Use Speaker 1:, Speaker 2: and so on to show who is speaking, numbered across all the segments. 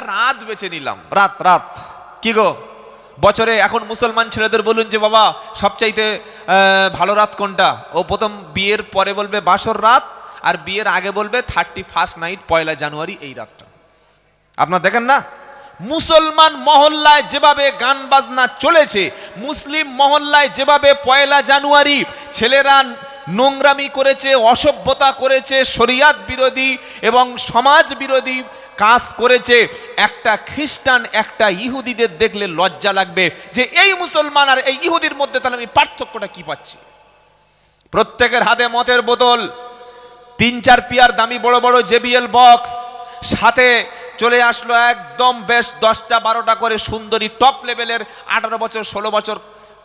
Speaker 1: রাত বেছে নিলাম। রাত রাত। কি গো? বছরে এখন মুসলমান ছেলেদের বলুন যে বাবা সবচাইতে ভালো রাত কোনটা? ও প্রথম বিয়ের পরে বলবে বাসর রাত আর বিয়ের আগে বলবে থার্টি ফার্স্ট নাইট পয়লা জানুয়ারি এই রাতটা। আপনার দেখেন না? মুসলমান মহল্লায় যেভাবে গান বাজনা চলেছে মুসলিম মহল্লায় যেভাবে পয়লা জানুয়ারি ছেলেরা নোংরামি করেছে অসভ্যতা করেছে শরিয়াত বিরোধী এবং সমাজ বিরোধী কাজ করেছে, একটা খ্রিস্টান, একটা ইহুদিদের দেখলে লজ্জা লাগবে যে এই মুসলমান আর এই ইহুদির মধ্যে তাহলে আমি পার্থক্যটা কি পাচ্ছি? প্রত্যেকের হাতে মতের বোতল, তিন চার পিয়ার দামি বড় বড় জেবিএল বক্স, সাথে চলে আসলো একদম বেশ দশটা বারোটা করে সুন্দরী টপ লেভেলের আঠারো বছর, ষোলো বছর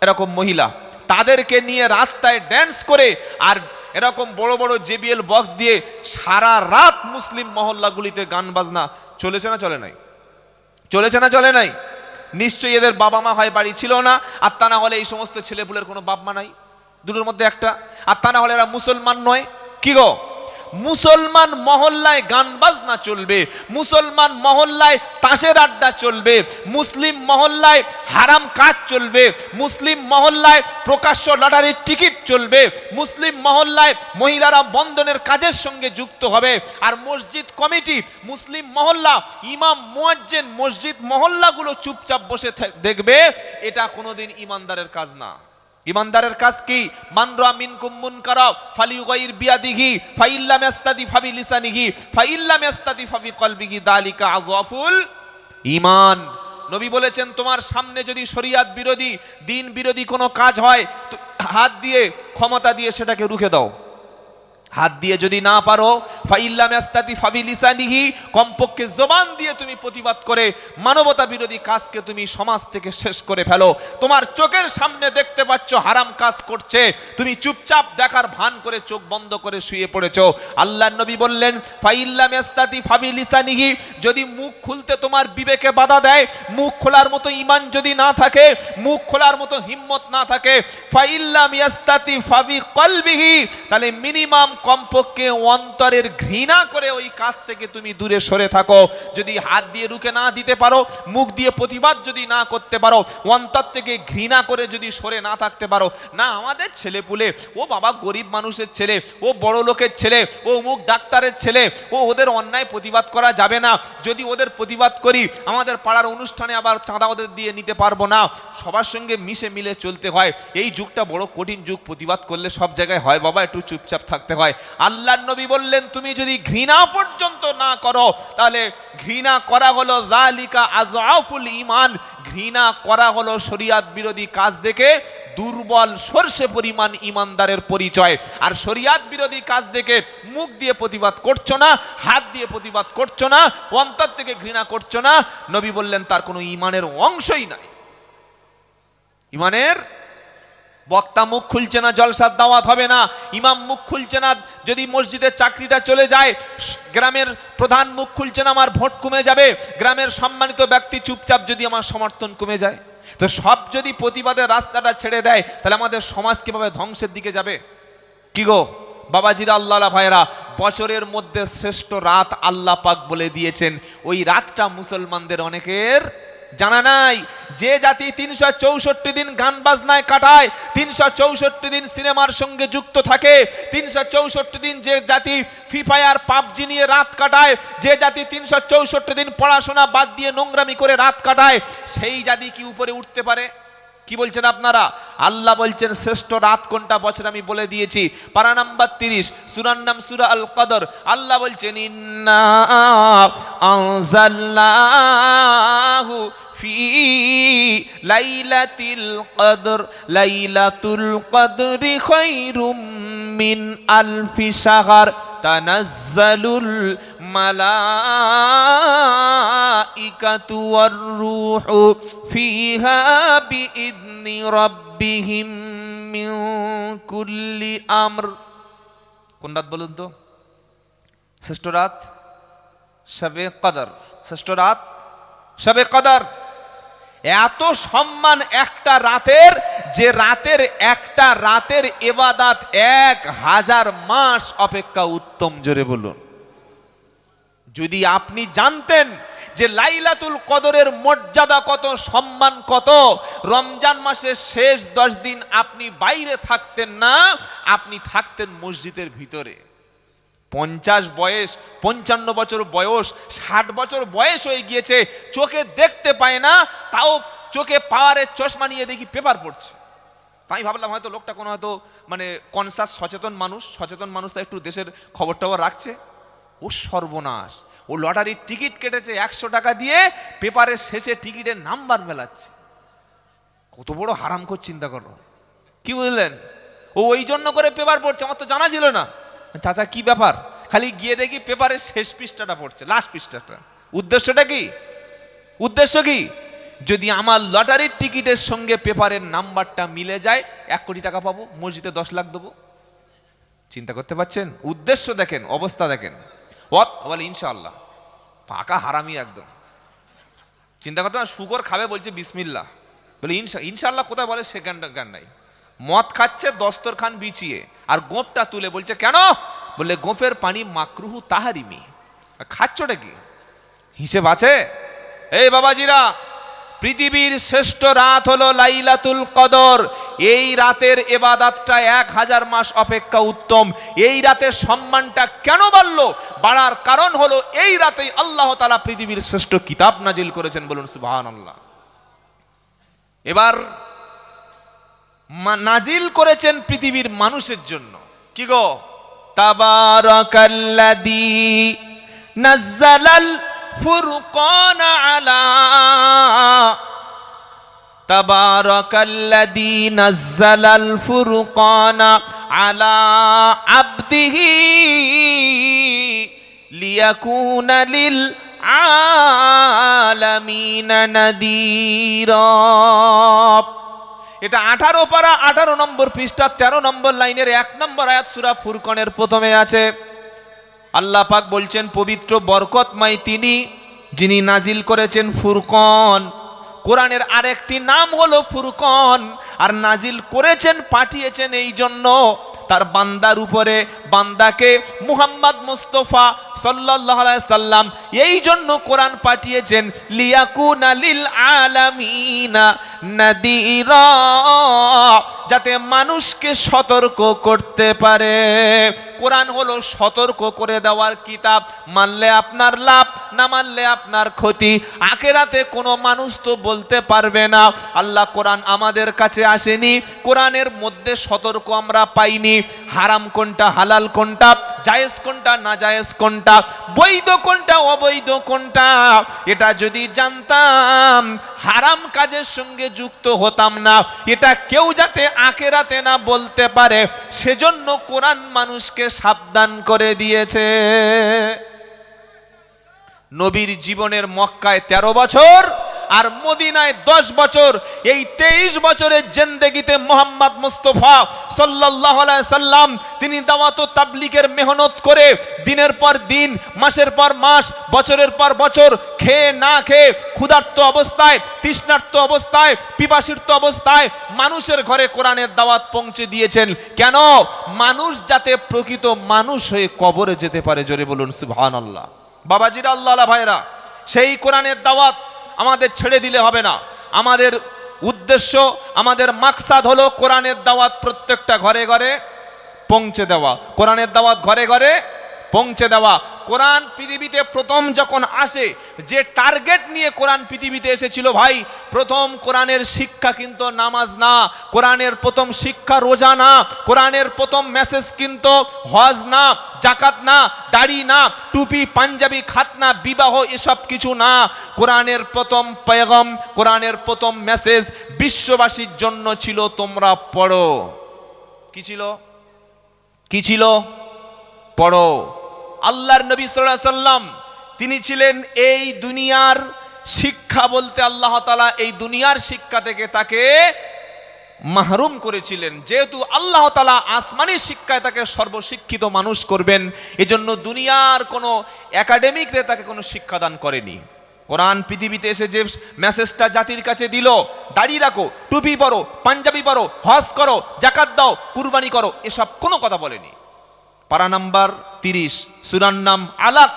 Speaker 1: এরকম মহিলা। তাদেরকে নিয়ে রাস্তায় ড্যান্স করে আর এরকম বড় বড় জেবিএল বক্স দিয়ে সারা রাত মুসলিম মহল্লাগুলিতে গান বাজনা চলেছে না চলে নাই? চলেছে না চলে নাই? নিশ্চয়ই এদের বাবা মা হয় বাড়ি ছিল না, আর তা না হলে এই সমস্ত ছেলেপুলের কোনো বাপ মা নাই? দুটোর মধ্যে একটা। আর তা না হলে এরা মুসলমান নয়। কি গো? মুসলমান মহল্লায় গান বাজনা চলবে, মুসলমান মহল্লায় তাসের আড্ডা চলবে, মুসলিম মহল্লায় হারাম কাজ চলবে, মুসলিম মহল্লায় প্রকাশ্য লটারির টিকিট চলবে, মুসলিম মহল্লায় মহিলারা বন্ধনের কাজের সঙ্গে যুক্ত হবে। আর মসজিদ কমিটি, মুসলিম মহল্লা, ইমাম মুয়াজ্জেন মসজিদ মহল্লাগুলো চুপচাপ বসে দেখবে, এটা কোনোদিন ইমানদারের কাজ না। ইমানদারের কাজ কি? মানরা মিনকুম মুনকারা ফালিউগাইর বিয়াদিহি ফাইল্লা ইয়াস্তাদি ফাবি লিসানিহি, ফাইল্লাম ইয়াস্তাদি ফাবি কলবিহি, দালিকা আযাফুল ঈমান। নবী বলেছেন, তোমার সামনে যদি শরিয়াত বিরোধী, দিন বিরোধী কোনো কাজ হয়, তো হাত দিয়ে, ক্ষমতা দিয়ে সেটাকে রুখে দাও। হাত দিয়ে যদি না পারো ফাবি কমপক্ষে জবান দিয়ে তুমি প্রতিবাদ করে মানবতা বিরোধী কাজকে তুমি সমাজ থেকে শেষ করে ফেলো। তোমার চোখের সামনে দেখতে পাচ্ছ হারাম কাজ করছে। তুমি চুপচাপ দেখার ভান করে চোখ বন্ধ করে শুয়ে পড়েছ। আল্লাহ নবী বললেন, ফাইল্লাম ইয়াস্তাতি ফাবি লিসানিহি, যদি মুখ খুলতে তোমার বিবেকে বাধা দেয়, মুখ খোলার মতো ইমান যদি না থাকে, মুখ খোলার মতো হিম্মত না থাকে, ফাইল্লাম ইয়াস্তাতি ফাবি কলবিহি, তাহলে মিনিমাম কমপক্ষে অন্তরের ঘৃণা করে ওই কাজ থেকে তুমি দূরে সরে থাকো। যদি হাত দিয়ে রুখে না দিতে পারো, মুখ দিয়ে প্রতিবাদ যদি না করতে পারো, অন্তর থেকে ঘৃণা করে যদি সরে না থাকতে পারো, না, আমাদের ছেলে পুলে, ও বাবা গরিব মানুষের ছেলে, ও বড় লোকের ছেলে, ও মুখ ডাক্তারের ছেলে, ও ওদের অন্যায় প্রতিবাদ করা যাবে না। যদি ওদের প্রতিবাদ করি, আমাদের পাড়ার অনুষ্ঠানে আবার চাঁদা ওদের দিয়ে নিতে পারব না। সবার সঙ্গে মিশে মিলে চলতে হয়। এই যুগটা বড় কঠিন যুগ, প্রতিবাদ করলে সব জায়গায় হয়। বাবা, একটু চুপচাপ থাকতে হয়। আল্লাহ নবী বললেন, তুমি যদি ঘৃণা পর্যন্ত না করো, তাহলে ঘৃণা করা হলো জালিকা আজআফুল ঈমান। ঘৃণা করা হলো শরিয়াত বিরোধী কাজ দেখে দুর্বল সর্ষে পরিমাণ ইমানদারের পরিচয়। আর শরিয়াত বিরোধী কাজ দেখে মুখ দিয়ে প্রতিবাদ করছ না, হাত দিয়ে প্রতিবাদ করছ না, অন্তর থেকে ঘৃণা করছ না। নবী বললেন, তার কোনো ইমানের অংশই নাই। ইমানের বক্তা মুখ খুলছে না, জলসার দাওয়াত হবে না। ইমাম মুখ খুলছে না, যদি মসজিদের চাকরিটা চলে যায়, গ্রামের প্রধান মুখ খুলছে না, আমার ভোট কমে যাবে। গ্রামের সম্মানিত ব্যক্তি চুপচাপ যদি আমার সমর্থন কমে যায়। তো সব যদি প্রতিবাদের রাস্তাটা ছেড়ে দেয়, তাহলে আমাদের সমাজ কীভাবে ধ্বংসের দিকে যাবে? কি গো? বাবাজিরা আল্লাহ ভাইরা বছরের মধ্যে শ্রেষ্ঠ রাত আল্লাহ পাক বলে দিয়েছেন। ওই রাতটা মুসলমানদের অনেকের জানা নাই। যে জাতি তিনশো চৌষট্টি দিন গান বাজনায় কাটায়, তিনশো চৌষট্টি দিন সিনেমার সঙ্গে যুক্ত থাকে, তিনশো চৌষট্টি দিন যে জাতি ফ্রি ফায়ার পাবজি নিয়ে রাত কাটায়, যে জাতি তিনশো চৌষট্টি দিন পড়াশোনা বাদ দিয়ে নোংরামি করে রাত কাটায়, সেই জাতি কি উপরে উঠতে পারে? কি বলছেন আপনারা? আল্লাহ বলছেন, শ্রেষ্ঠ রাত কোনটা? বছর আমি বলে দিয়েছি। পারা নাম্বার তিরিশ, সুরার নাম সুরা আল কদর। আল্লাহ বলছেন লাইলাতিল কদর, লাইলাতুল কদরি খায়রুম মিন আলফি শাহর তানাজ্জালুল মালাইকাতু ওয়ার রূহু ফিহা বিইذনি রাব্বিহিম মিন কুল্লি আমর। কোন রাত বলুন তো? শ্রেষ্ঠ রাত শবে কদর। শ্রেষ্ঠ রাত শবে কদর। এত সম্মান একটা রাতের, যে রাতের একটা রাতের এবাদাত এক হাজার মাস অপেক্ষা উত্তম জোরে বলুন। যদি আপনি জানতেন যে লাইলাতুল কদরের মর্যাদা কত, সম্মান কত, রমজান মাসের শেষ দশ দিন আপনি বাইরে থাকতেন না, আপনি থাকতেন মসজিদের ভিতরে। পঞ্চাশ বয়স, পঞ্চান্ন বছর বয়স, ষাট বছর বয়স হয়ে গিয়েছে, চোখে দেখতে পায় না, তাও চোখে পাওয়ারের চশমা নিয়ে দেখি পেপার পড়ছে। তাই ভাবলাম হয়তো লোকটা কোনো হয়তো মানে কনসাস সচেতন মানুষ সচেতন মানুষ তো একটু দেশের খবর টবর রাখছে। ও সর্বনাশ, ও লটারির টিকিট কেটেছে একশো টাকা দিয়ে, পেপারের শেষে টিকিটের নাম্বার মেলাচ্ছে। কত বড় হারাম কর চিন্তা করো কি বুঝলেন? ও ওই জন্য করে পেপার পড়ছে, আমার তো জানা ছিল না। চাচা, কি ব্যাপার? খালি গিয়ে দেখি পেপারের শেষ পৃষ্ঠাটা পড়ছে লাস্ট পৃষ্ঠাটা। উদ্দেশ্যটা কি? উদ্দেশ্য কি? যদি আমার লটারির টিকিটের সঙ্গে পেপারের নাম্বারটা মিলে যায়, এক কোটি টাকা পাবো, মসজিদে দশ লাখ দেবো। চিন্তা করতে পারছেন? উদ্দেশ্য দেখেন, অবস্থা দেখেন। অত বলে ইনশাআল্লাহ। পাকা হারামি একদম। চিন্তা করতে শুকর খাবে বলছে বিসমিল্লাহ। বলে ইনশা, ইনশাআল্লাহ কোথায় বলে সে জ্ঞান জ্ঞান নাই। মদ খাচ্ছে, দস্তরখান বিছিয়ে। আর গোপটা তুলে বলছে, কেন? বললে, গোপের পানি মাকরুহু তাহারিমি। খাচ্ছটা কি হিসেব আছে? এই বাবাজিরা, পৃথিবীর শ্রেষ্ঠ রাত হলো লাইলাতুল কদর। এই রাতের এবাদাতটা এক হাজার মাস অপেক্ষা উত্তম। এই রাতের সম্মানটা কেন বাড়ল? বাড়ার কারণ হলো এই রাতেই আল্লাহ তালা পৃথিবীর শ্রেষ্ঠ কিতাব নাজিল করেছেন বলুন সুবাহান আল্লাহ এবার নাজিল করেছেন পৃথিবীর মানুষের জন্য। কি গো? তাবারাকাল্লাদি নাজ্জালাল ফুরকান আলা তাবারাকাল্লাদি নাজ্জালাল ফুরকান আলা আবদিহি লিয়াকুনা লিল আলামিনা নাদিরা। এটা আঠারো পারা আঠারো নম্বর পৃষ্ঠা, তেরো নম্বর লাইনের এক নম্বর আয়াত সুরা ফুরকনের প্রথমে আছে। আল্লাহ পাক বলছেন, পবিত্র বরকতময় তিনি, যিনি নাজিল করেছেন ফুরকন। কোরআনের আরেকটি নাম হলো ফুরকন, আর নাজিল করেছেন, পাঠিয়েছেন এই জন্য। তার বান্দার উপরে বান্দাকে মুহাম্মদ মুস্তফা সাল্লাল্লাহু সাল্লাম এই জন্য কোরআন পাঠিয়েছেন, লিয়াকুন আলিল আলামিনা নাদিরা যাতে মানুষকে সতর্ক করতে পারে। কোরআন হলো সতর্ক করে দেওয়ার কিতাব। মানলে আপনার লাভ, না মানলে আপনার ক্ষতি। আখেরাতে কোনো মানুষ তো বলতে পারবে না, আল্লাহ কোরআন আমাদের কাছে আসেনি। কোরআনের মধ্যে সতর্ক আমরা পাইনি। হারাম কোনটা, হালাল কোনটা, জায়েজ কোনটা, না জায়েজ কোনটা, বৈধ কোনটা, অবৈধ কোনটা, এটা যদি জানতাম, হারাম কাজের সঙ্গে যুক্ত হতাম না। এটা কেউ যাতে আখেরাতে না বলতে পারে, সেজন্য কোরআন মানুষকে সাবধান করে দিয়েছে। নবীর জীবনের মক্কায় ১৩ বছর আর মদিনায় দশ বছর, এই তেইশ বছরের জেন্দেগিতে মোহাম্মদ মুস্তফা সাল্লাহ সাল্লাম, তিনি দাওয়াত ও তাবলিগের মেহনত করে দিনের পর দিন, মাসের পর মাস, বছরের পর বছর খেয়ে না খেয়ে ক্ষুধার্ত অবস্থায়, তৃষ্ণার্ত অবস্থায় পিপাসিত অবস্থায় মানুষের ঘরে কোরআনের দাওয়াত পৌঁছে দিয়েছেন। কেন? মানুষ যাতে প্রকৃত মানুষ হয়ে কবরে যেতে পারে, জোরে বলুন সুবহান আল্লাহ বাবাজিরা আল্লাহ ভাইরা সেই কোরআনের দাওয়াত আমাদের ছেড়ে দিলে হবে না। আমাদের উদ্দেশ্য, আমাদের মাকসাদ হলো কোরআনের দাওয়াত প্রত্যেকটা ঘরে ঘরে পৌঁছে দেওয়া। কোরআনের দাওয়াত ঘরে ঘরে পৌঁছে দেওয়া। কোরআন পৃথিবীতে প্রথম যখন আসে, যে টার্গেট নিয়ে কোরআন পৃথিবীতে এসেছিল, ভাই, প্রথম কোরআনের শিক্ষা কিন্তু নামাজ না। কোরআনের প্রথম শিক্ষা রোজা না। কোরআনের প্রথম মেসেজ কিন্তু হজ না জাকাত না, দাড়ি না, টুপি, পাঞ্জাবি, খাতনা, বিবাহ, এসব কিছু না। কোরআনের প্রথম পেগম, কোরআনের প্রথম মেসেজ বিশ্ববাসীর জন্য ছিল, তোমরা পড়ো। কি ছিল? কি ছিল? পড়ো। আল্লাহর নবী আলাইহি সাল্লাম, তিনি ছিলেন এই দুনিয়ার শিক্ষা বলতে আল্লাহ তাআলা এই দুনিয়ার শিক্ষা থেকে তাকে মাহরুম করেছিলেন। যেহেতু আল্লাহ তালা আসমানি শিক্ষায় তাকে সর্বশিক্ষিত মানুষ করবেন, এজন্য দুনিয়ার কোনো একাডেমিকতে তাকে কোনো শিক্ষাদান করেনি। কোরআন পৃথিবীতে এসে যে মেসেজটা জাতির কাছে দিল দাড়ি রাখো, টুপি পরো, পাঞ্জাবি পরো, হজ করো, জাকাত দাও, কুরবানি করো, এসব কোনো কথা বলেনি। পারা নাম্বার তিরিশ, সুরার নাম আলাক।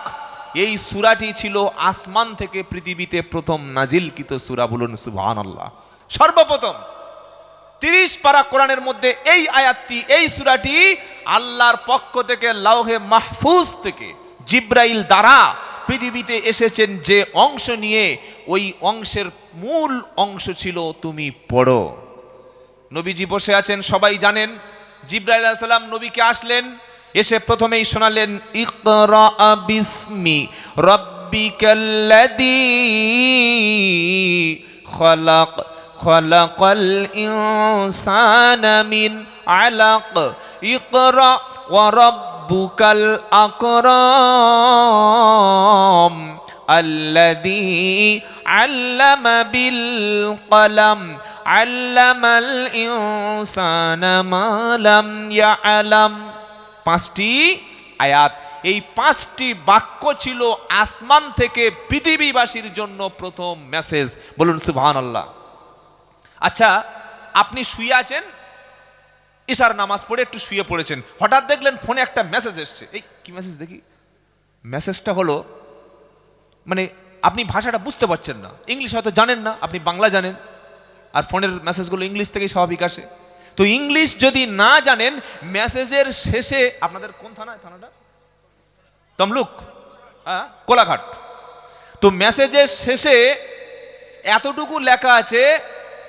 Speaker 1: এই সুরাটি ছিল আসমান থেকে পৃথিবীতে প্রথম নাজিলকৃত সুরা বলুন সুবহান আল্লাহ সর্বপ্রথম তিরিশ পারা কোরআনের মধ্যে এই আয়াতটি, এই সুরাটি আল্লাহর পক্ষ থেকে লাউহে মাহফুজ থেকে জিব্রাইল দ্বারা পৃথিবীতে এসেছেন যে অংশ নিয়ে, ওই অংশের মূল অংশ ছিল তুমি পড়ো। নবীজি বসে আছেন, সবাই জানেন, জিব্রাইল সালাম নবীকে আসলেন এসে প্রথমেই শোনালেন ইকরা বিসমি রব্বিকাল্লাযী খলাক خلق الإنسان من علق اقرأ وربك الأكرم الذي علم بالقلم علم الإنسان ما لم يعلم পাঁচটি আয়াত। এই পাঁচটি বাক্য ছিল আসমান থেকে পৃথিবীবাসীর জন্য প্রথম মেসেজ। বলুন, সুবহানাল্লাহ। আচ্ছা আপনি শুয়ে আছেন? ঈশার নামাজ পড়ে একটু শুয়ে পড়েছেন। হঠাৎ দেখলেন ফোনে একটা মেসেজ এসছে। এই, কি মেসেজ দেখি? মেসেজটা হলো মানে আপনি ভাষাটা বুঝতে পারছেন না। ইংলিশ হয়তো জানেন না, আপনি বাংলা জানেন। আর ফোনের মেসেজগুলো ইংলিশ থেকেই স্বাভাবিক আসে। তো ইংলিশ যদি না জানেন, মেসেজের শেষে আপনাদের কোন থানায় থানাটা? তমলুক। হ্যাঁ কোলাঘাট। তো মেসেজের শেষে এতটুকু লেখা আছে,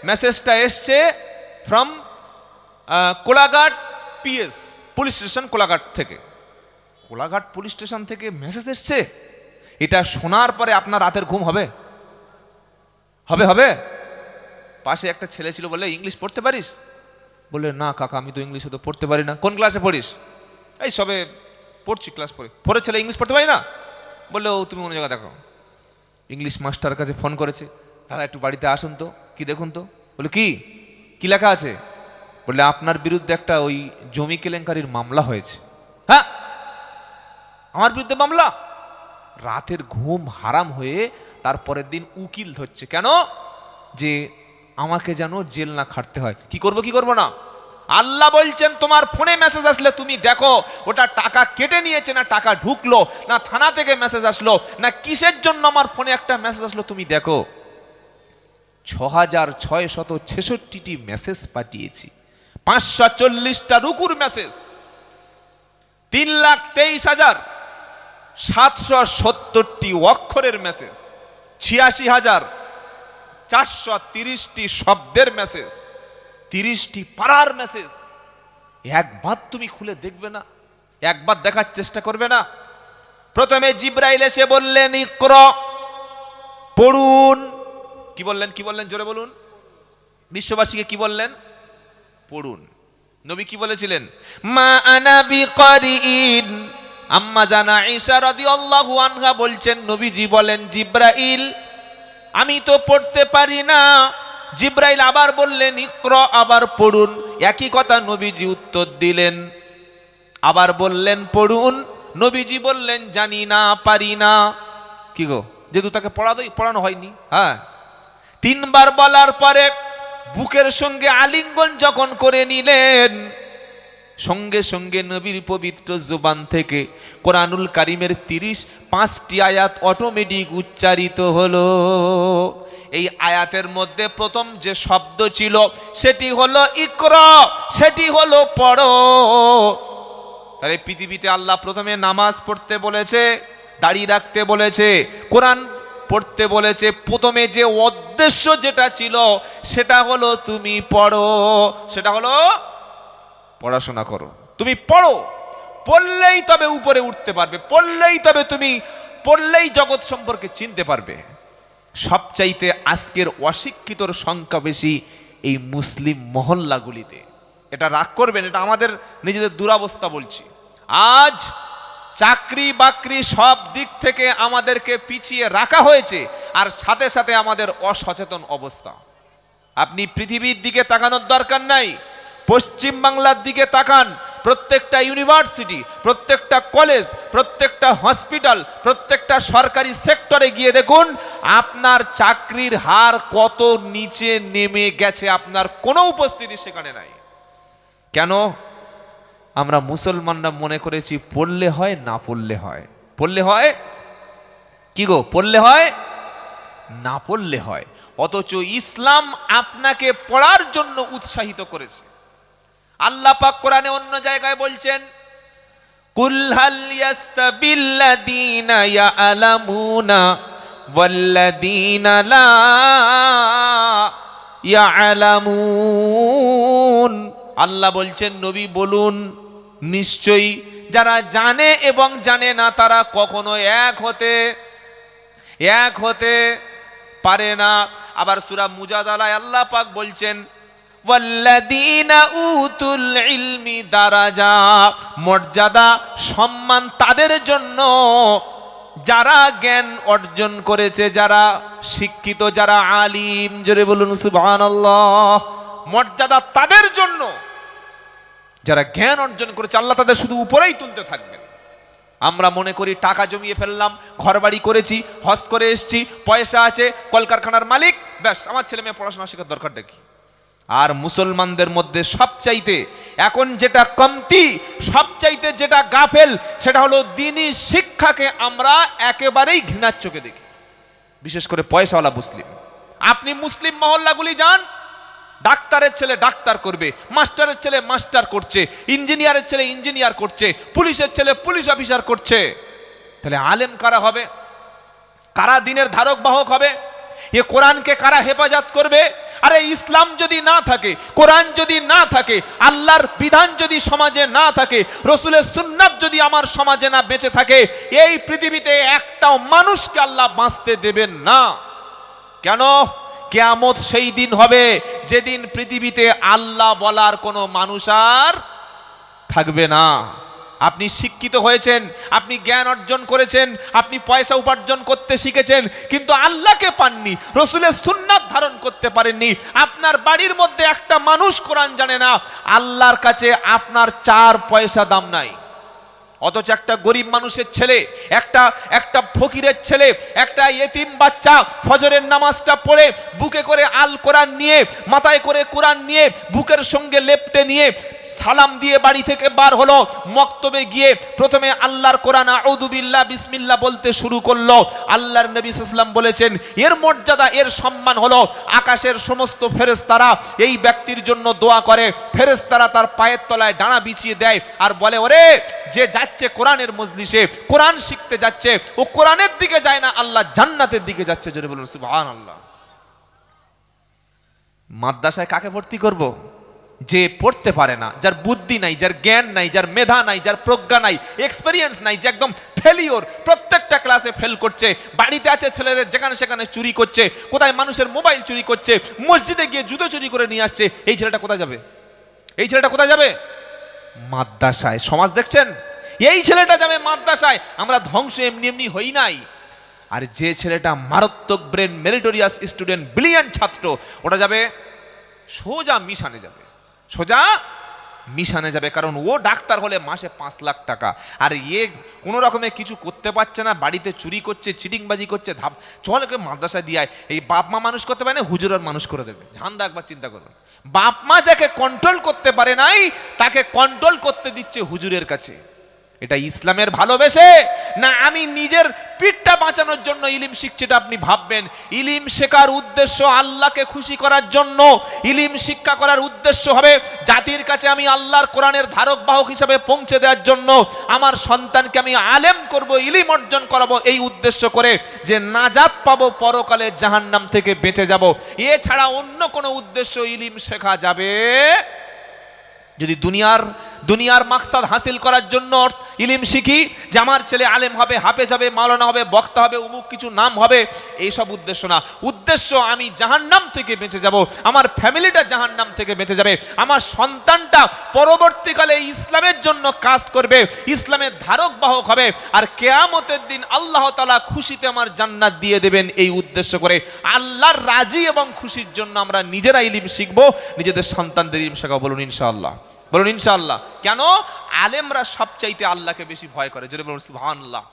Speaker 1: মেসেজটা এসছে from Kolaghat PS police station Kolaghat থেকে। কোলাঘাট পুলিশ স্টেশন থেকে মেসেজ এসছে? এটা শোনার পরে আপনার রাতের ঘুম হবে? হবে হবে? পাশে একটা ছেলে ছিল বলে ইংলিশ পড়তে পারিস? বলে না কাকা, আমি তো ইংলিশে তো পড়তে পারি না। কোন ক্লাসে পড়িস? এই সবে পড়ছি ক্লাস পড়ে। পড়ে ছেলে ইংলিশ পড়তে পারি না? বললে, ও, তুমি অন্য জায়গায় দেখো। ইংলিশ মাস্টার কাছে ফোন করেছে, দাদা, একটু বাড়িতে আসুন তো, কি দেখুন তো? বলে কি? কি লেখা আছে? বললে, আপনার বিরুদ্ধে একটা ওই জমি কেলেঙ্কারির মামলা হয়েছে। হ্যাঁ? আমার বিরুদ্ধে মামলা? রাতের ঘুম হারাম হয়ে তারপরের দিন উকিল ধরছে। কেন? যে আমাকে যেন জেল না খাটতে হয়। কি করব কি করব না? আল্লাহ বলছেন, তোমার ফোনে মেসেজ আসলে তুমি দেখো, ওটা টাকা কেটে নিয়েছে না টাকা ঢুকলো, না থানা থেকে মেসেজ আসলো, না কিসের জন্য আমার ফোনে একটা মেসেজ আসলো তুমি দেখো? ছ হাজার ছয় শত ছেষট্টিটি মেসেজ পাঠিয়েছি। পাঁচশো চল্লিশটা রুকুর মেসেজ তিন লাখ তেইশ হাজার সাতশো সত্তরটি অক্ষরের মেসেজ ছিয়াশি হাজার চারশো তিরিশটি শব্দের মেসেজ তিরিশটি পাড়ার মেসেজ একবার তুমি খুলে দেখবে না, একবার দেখার চেষ্টা করবে না। প্রথমে জিব্রাইল এসে বললেন, ইক্র, পড়ুন। কি বললেন কি বললেন, জোরে বলুন। বিশ্ববাসীকে কি বললেন? পড়ুন। নবী কি বলেছিলেন? মা আনা বিকারিন আম্মা জানা ঈশা রাদিয়াল্লাহু আনহা বলছেন, নবীজি বলেন, জিব্রাইল আমি তো পড়তে পারি না। জিব্রাইল আবার বললেন, ইক্র আবার পড়ুন। একই কথা নবীজি উত্তর দিলেন। আবার বললেন, পড়ুন। নবীজি বললেন, জানি না, পারি না। কি গো? যেহেতু তাকে পড়াতো পড়ানো হয়নি। হ্যাঁ। তিনবার বলার পরে বুকের সঙ্গে আলিঙ্গন যখন করে নিলেন সঙ্গে সঙ্গে নবীর পবিত্র জুবান থেকে কোরআনুল কারিমের তিরিশ, পাঁচটি আয়াত অটোমেটিক উচ্চারিত হলো। এই আয়াতের মধ্যে প্রথম যে শব্দ ছিল, সেটি হলো ইকর, সেটি হলো পড়ো। তাহলে পৃথিবীতে আল্লাহ প্রথমে নামাজ পড়তে বলেছে দাড়ি রাখতে বলেছে, কোরআন পড়তে বলেছে। প্রথমে যে উদ্দেশ্য যেটা ছিল, সেটা হলো তুমি পড়ো, সেটা হলো পড়াশোনা করো। তুমি পড়ো। পড়লেই তবে উপরে উঠতে পারবে। পড়লেই তবে তুমি, পড়লেই জগৎ সম্পর্কে চিনতে পারবে। সবচাইতে আজকের অশিক্ষিতর সংখ্যা বেশি এই মুসলিম মহল্লাগুলিতে। এটা রাগ করবেন, এটা আমাদের নিজেদের দুরাবস্থা বলছি। আজ চাকরি বাকরি সব দিক থেকে আমাদেরকে পিছিয়ে রাখা হয়েছে, আর সাথে সাথে আমাদের অসচেতন অবস্থা। আপনি পৃথিবীর দিকে তাকানোর দরকার নাই। পশ্চিম বাংলার দিকে তাকান, প্রত্যেকটা ইউনিভার্সিটি, প্রত্যেকটা কলেজ, প্রত্যেকটা হসপিটাল, প্রত্যেকটা সরকারি সেক্টরে গিয়ে দেখুন, আপনার চাকরির হার কত নিচে নেমে গেছে আপনার কোনো উপস্থিতি সেখানে নাই। কেন? আমরা মুসলমানরা মনে করেছি পড়লে হয়, না পড়লে হয়। পড়লে হয়? কি গো, পড়লে হয়? না পড়লে হয়। অথচ ইসলাম আপনাকে পড়ার জন্য উৎসাহিত করেছে। আল্লাহ পাক কোরআনে অন্য জায়গায় বলছেন, কুল হাল ইয়াস্তাবিল্লাযীনা ইয়ালামুনা ওয়াল্লাযীনা লা ইয়ালামুন। আল্লাহ বলছেন, নবী বলুন, নিশ্চয়ই যারা জানে এবং জানে না তারা কখনো এক হতে এক হতে পারে না। আবার সূরা মুজাদালায় আল্লাহ পাক বলছেন দারাজা, মর্যাদা, সম্মান তাদের জন্য। যারা জ্ঞান অর্জন করেছে, যারা শিক্ষিত, যারা আলিম, জোরে বলুন সুবহানাল্লাহ, মর্যাদা তাদের জন্য। যারা জ্ঞান অর্জন করেছে, আল্লাহ তাদের শুধু উপরেই তুলতে থাকবেন। আমরা মনে করি টাকা জমিয়ে ফেললাম, ঘরবাড়ি করেছি, হজ করে এসেছি, পয়সা আছে, কলকারখানার মালিক, ব্যাস, আমার ছেলে মেয়ে পড়াশোনা শেখার দরকারটা কি? আর মুসলমানদের মধ্যে সবচাইতে এখন যেটা কমতি, সবচাইতে যেটা গাফেল, সেটা হলো দিনই শিক্ষাকে আমরা একেবারেই ঘৃণার চোখে দেখি। বিশেষ করে পয়সাওয়ালা মুসলিম। আপনি মুসলিম মহল্লাগুলি যান, ডাক্তারের ছেলে ডাক্তার করবে, মাস্টারের ছেলে মাস্টার করছে, ইঞ্জিনিয়ারের ছেলে ইঞ্জিনিয়ার করছে, পুলিশের ছেলে পুলিশ অফিসার করছে। তাহলে আলেম কারা হবে? কারা দিনের ধারক বাহক হবে? এ কোরআনকে কারা হেফাজত করবে? আরে ইসলাম যদি না থাকে, কোরআন যদি না থাকে, আল্লাহর বিধান যদি সমাজে না থাকে, রসুলের সুন্নাত যদি আমার সমাজে না বেঁচে থাকে, এই পৃথিবীতে একটাও মানুষকে আল্লাহ বাঁচতে দেবেন না। কেন? কেয়ামত সেই দিন হবে যেদিন পৃথিবীতে আল্লাহ বলার কোনো মানুষ আর থাকবে না। আপনি শিক্ষিত হয়েছেন, আপনি জ্ঞান অর্জন করেছেন, আপনি পয়সা উপার্জন করতে শিখেছেন, কিন্তু আল্লাহকে পাননি, রসুলের সুন্নাত ধারণ করতে পারেননি। আপনার বাড়ির মধ্যে একটা মানুষ কোরআন জানে না, আল্লাহর কাছে আপনার চার পয়সা দাম নাই। অথচ একটা গরিব মানুষের ছেলে, একটা একটা ফকিরের ছেলে, একটা এতিম বাচ্চা, ফজরের নামাজটা পড়ে বুকে করে আল কোরআন নিয়ে, মাথায় করে কোরআন নিয়ে, বুকের সঙ্গে লেপটে নিয়ে সালাম দিয়ে বাড়ি থেকে বার হলো, মক্তবে গিয়ে প্রথমে আল্লাহর কোরআন আউদুবিল্লাহ বিসমিল্লা বলতে শুরু করল। আল্লাহর নবী সাল্লাম বলেছেন, এর মর্যাদা, এর সম্মান হলো আকাশের সমস্ত ফেরেশতারা এই ব্যক্তির জন্য দোয়া করে। ফেরেশতারা তার পায়ের তলায় ডানা বিছিয়ে দেয় আর বলে, ওরে, যে যাচ্ছে কোরআনের মজলিসে, কোরআন শিখতে যাচ্ছে, ও কোরআনের দিকে যায় না, আল্লাহ জান্নাতের দিকে যাচ্ছে। জোরে বলুন, সুবহানাল্লাহ। মাদ্রাসায় কাকে ভর্তি করব? যে পড়তে পারে না, যার বুদ্ধি নাই, যার জ্ঞান নাই, যার মেধা নাই, যার প্রজ্ঞা নাই এক্সপেরিয়েন্স নাই, যে একদম ফেলিওর প্রত্যেকটা ক্লাসে ফেল করছে, বাড়িতে আছে ছেলেদের, যেখানে সেখানে চুরি করছে, কোথায় মানুষের মোবাইল চুরি করছে, মসজিদে গিয়ে জুতো চুরি করে নিয়ে আসছে, এই ছেলেটা কোথায় যাবে? এই ছেলেটা কোথায় যাবে? মাদ্রাসায়। সমাজ দেখছেন? এই ছেলেটা যাবে মাদ্রাসায়। আমরা ধ্বংস এমনি এমনি হই নাই। আর যে ছেলেটা মারাত্মক ব্রেন মেরিটোরিয়াস স্টুডেন্ট ব্রিলিয়ান্ট ছাত্র, ওটা যাবে সোজা মিশানে যাবে। সোজা মিশানে যাবে, কারণ ও ডাক্তার হলে মাসে পাঁচ লাখ টাকা। আর ইয়ে কোনো রকমে কিছু করতে পারছে না, বাড়িতে চুরি করছে, চিটিংবাজি করছে, ধাপ চল ওকে মাদ্রাসা দিয়ে এই বাপ মা মানুষ করতে পারে না হুজুরার মানুষ করে দেবে। ঝান্দা একবার চিন্তা করুন। বাপ মা যাকে কন্ট্রোল করতে পারে নাই, তাকে কন্ট্রোল করতে দিচ্ছে হুজুরের কাছে। এটা ইসলামের ভালোবেসে? না, আমি নিজের পিঠটা বাঁচানোর জন্য ইলিম শিখছি, এটা আপনি ভাববেন। ইলিম শেখার উদ্দেশ্য আল্লাহকে খুশি করার জন্য। ইলিম শিক্ষা করার উদ্দেশ্য হবে জাতির কাছে আমি আল্লাহর কোরআনের ধারক বাহক হিসাবে পৌঁছে দেওয়ার জন্য। আমার সন্তানকে আমি আলেম করব, ইলিম অর্জন করাবো, এই উদ্দেশ্য করে যে নাজাত পাবো, পরকালে জাহান্নাম থেকে বেঁচে যাব। এছাড়া অন্য কোনো উদ্দেশ্য ইলিম শেখা যাবে? যদি দুনিয়ার দুনিয়ার মাকসাদ হাসিল করার জন্য ইলিম শিখি, যে আমার ছেলে আলেম হবে, হাফেজ হবে, মাওলানা হবে, বক্তা হবে, উমুক কিছু নাম হবে, এইসব উদ্দেশ্য না। উদ্দেশ্য, আমি জাহান্নাম থেকে বেঁচে যাব, আমার ফ্যামিলিটা জাহান্নাম থেকে বেঁচে যাবে, আমার সন্তানটা পরবর্তীকালে ইসলামের জন্য কাজ করবে, ইসলামের ধারক বাহক হবে, আর কেয়ামতের দিন আল্লাহ তালা খুশিতে আমার জান্নাত দিয়ে দেবেন এই উদ্দেশ্য করে। আল্লাহর রাজি এবং খুশির জন্য আমরা নিজেরা ইলিম শিখব, নিজেদের সন্তানদের ইলিম শেখাবো বলুন ইনশাআল্লাহ। বলুন ইনশাল্লাহ কেন? আলেমরা সবচাইতে আল্লাহকে বেশি ভয় করে। যদি বলুন সুবহানাল্লাহ।